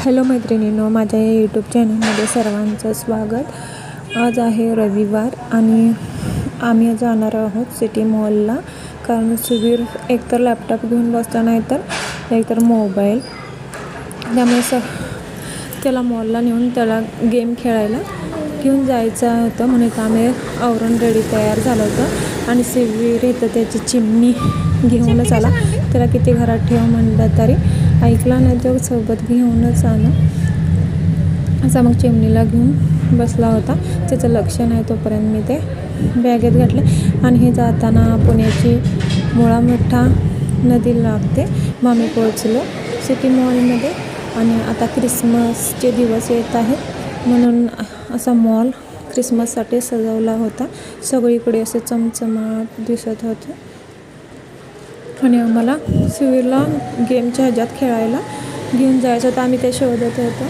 Hello मैत्रिणींनो माझ्या या यूट्यूब चॅनलमध्ये सर्वांचं स्वागत. आज आहे रविवार आणि आम्ही जाणार आहोत सिटी मॉलला कारण सुबीर एकतर लॅपटॉप घेऊन बसला नाही तर एकतर मोबाईल त्यामुळे स त्याला मॉलला नेऊन त्याला गेम खेळायला घेऊन जायचं होतं. म्हणून आम्ही आवरण रेडी तयार झालं होतं. आणि सिवीर येतं त्याची चिमणी घेऊनच आला. त्याला किती घरात ठेव म्हणलं तरी ऐकला नाही तो सोबत घेऊनच आलं. असा मग चिमणीला घेऊन बसला होता. त्याचं लक्ष नाही तोपर्यंत मी ते बॅगेत घातले. आणि हे जाताना पुण्याची मुळा मोठा नदी लागते. मग आम्ही पोहोचलो सिटी मॉलमध्ये. आणि आता क्रिसमसचे दिवस येत आहेत. म्हणून असा मॉल क्रिसमससाठी सजवला होता. सगळीकडे असे चमचमाट दिसत होते. आणि आम्हाला. सिवीरला गेमच्या ह्याच्यात खेळायला घेऊन जायचं होतं. आम्ही ते शोधत होतो.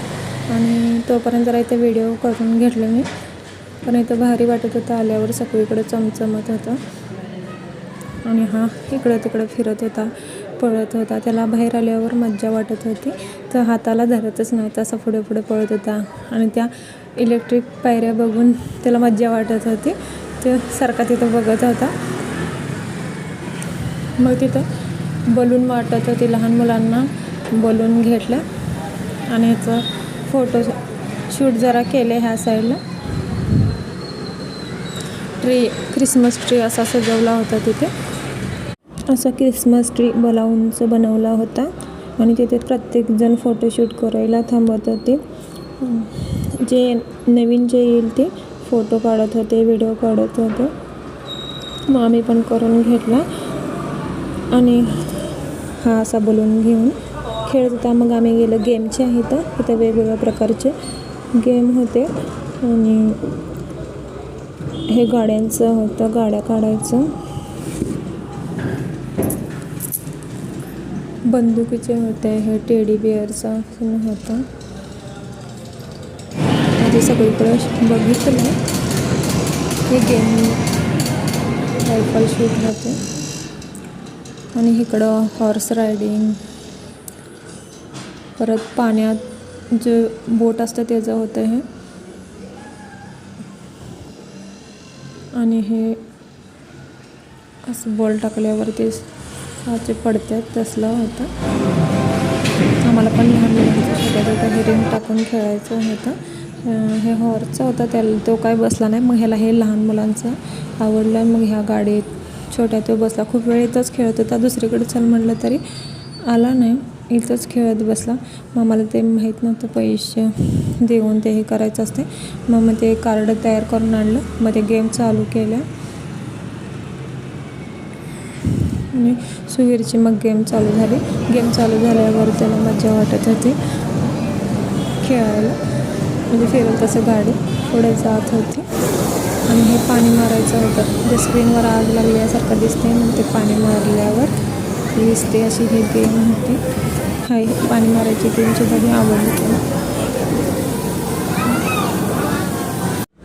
आणि तोपर्यंत जरा इथे व्हिडिओ करून घेतले मी. पण इथं भारी वाटत होतं. आल्यावर सगळीकडे चमचमत होतं. आणि हा इकडं तिकडं फिरत होता पळत होता. त्याला बाहेर आल्यावर मज्जा वाटत होती. तर हाताला धरतच नाही तसा पुढे पुढे पळत होता. आणि त्या इलेक्ट्रिक पायऱ्या बघून त्याला मज्जा वाटत होती. तो सारखा तिथं बघत होता. मग तिथं बलून वाटत होती लहान मुलांना बलून घेतलं. आणि ह्याचं फोटो शूट जरा केले ह्या साईडला ट्री क्रिसमस ट्री असा सजवला होता तिथे. असा क्रिसमस ट्री बलाऊनचं बनवला होता. आणि तिथे प्रत्येकजण फोटोशूट करायला थांबत होते. जे नवीन जे येईल ते फोटो काढत होते व्हिडिओ काढत होते. मग आम्ही पण करून घेतला. आणि हा असा बलून घेऊन खेळत होता. मग आम्ही गेलो गेमचे आहेत इथं. वेगवेगळ्या प्रकारचे गेम होते. आणि हे गाड्यांचं होतं गाड्या काढायचं. बंदुकीचे होते हे टेडी बिअरचं होतं. ते सगळीकडे बघितलं हे गेम रायफल शूट होते. आणि इकडं हॉर्स रायडिंग परत पाण्यात जे बोट असतं त्याचं होतं हे. आणि हे असं बॉल टाकल्यावर ते साचे पडतात तसलं होतं. आम्हाला पण लहान मुलांचं छोट्या छोट्या हे रिंग टाकून खेळायचं होतं. हे हॉर्सचं होतं त्याला तो काय बसला नाही मग ह्याला हे लहान मुलांचं आवडलं मग ह्या गाडीत छोट्या तो बसला. खूप वेळ इथंच खेळत होता. दुसरीकडे चल म्हटलं तरी आला नाही. इथंच खेळत बसला. मग मला ते माहीत नव्हतं पैसे देऊन ते हे करायचं असते. मग मग ते कार्ड तयार करून आणलं. मग ते गेम चालू केल्या. आणि सुवीरची मग गेम चालू झाली. गेम चालू झाल्यावर त्याला मजा वाटत होती. खेळायला. म्हणजे फिरत तसं गाडी पुढे जात होती. आणि हे पाणी मारायचं होतं. जे स्क्रीनवर आग लागल्यासारखं दिसते मग ते पाणी मारल्यावर दिसते अशी ही गेम होती. हाय पाणी मारायची गेमसुद्धा मी आवडली त्याला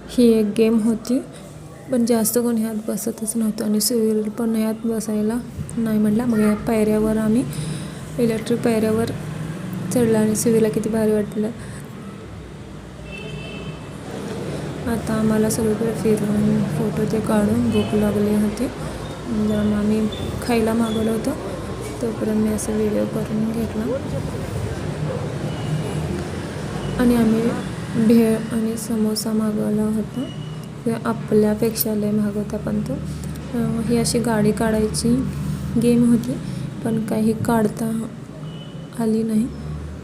ही एक गेम होती. पण जास्त कोण ह्यात बसतच नव्हतं आणि सिरियल पण ह्यात बसायला नाही म्हटलं मग ह्या पायऱ्यावर आम्ही इलेक्ट्रिक पायऱ्यावर चढला आणि सुवीला किती भारी वाटलं. आता आम्हाला सगळीकडे फिरून फोटो ते काढून भूक लागली होती. जरा मग आम्ही खायला मागवलं होतं तोपर्यंत मी असं व्हिडिओ करून घेतला. आणि आम्ही भेळ आणि समोसा मागवला होता. ते आपल्यापेक्षा लय मागवता पण तो. ही अशी गाडी काढायची गेम होती पण काही काढता आली नाही.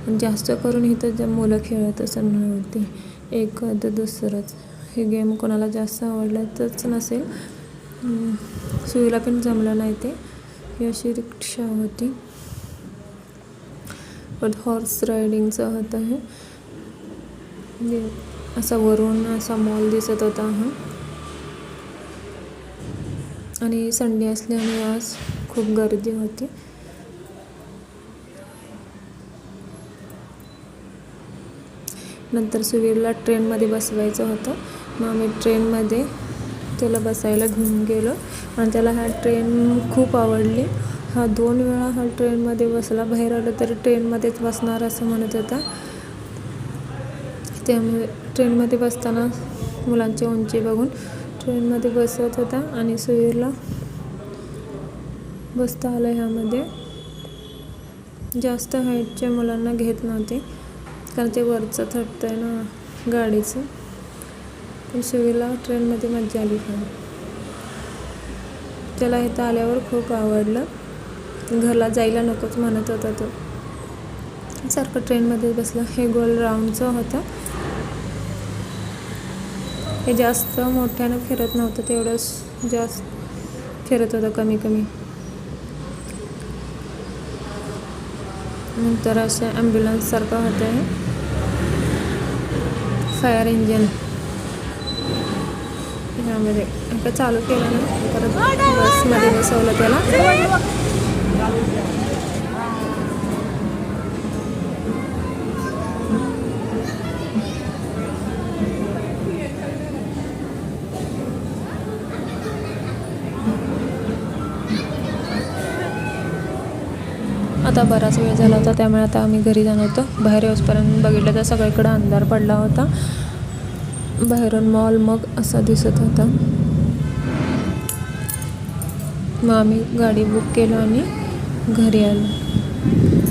पण जास्त करून इथं तर मुलं खेळतच नव्हती एक दुसरंच. हे गेम कोणाला जास्त आवडल्यातच नसेल. सुईला पण जमलं नाही ते. ही अशी रिक्षा होती. पण हॉर्स रायडिंगचं होतं हे असा वरून असा मॉल दिसत होता हा. आणि संडे असल्याने आज खूप गर्दी होती. नंतर सुवीरला ट्रेनमध्ये बसवायचं होतं. मग आम्ही ट्रेनमध्ये त्याला बसायला घेऊन गेलो आणि त्याला हा ट्रेन खूप आवडली. हा दोन वेळा हा ट्रेनमध्ये बसला. बाहेर आलं तरी ट्रेनमध्येच बसणार असं म्हणत होता. त्यामुळे ट्रेनमध्ये बसताना मुलांची उंची बघून ट्रेनमध्ये बसत होता आणि सुवीरला बसता आलं ह्यामध्ये. जास्त हाईटच्या मुलांना घेत नव्हते. कारण ते वरचं थटतं आहे ना गाडीचं. पण शिवीला ट्रेनमध्ये मजा आली पण. त्याला इथं आल्यावर खूप आवडलं. घरला जायला नकोच म्हणत होता तो. सारखं ट्रेनमध्ये बसलं. हे गोल राऊंडचं होतं. हे जास्त मोठ्यानं फिरत नव्हतं. तेवढंच जास्त फिरत होतं कमी कमी. नंतर असं ॲम्ब्युलन्ससारखं होतं हे। Fire engine. ह्यामध्ये आता चालू केलं ना परत बसमध्ये बसवलं त्याला आता बराच वेळ झाला होता त्यामुळे आता आम्ही घरी जाणार होतो. बाहेर येऊसपर्यंत बघितलं तर सगळीकडे अंधार पडला होता. बाहेरून मॉल मग असा दिसत होता. मग आम्ही गाडी बुक केलो आणि घरी आलो.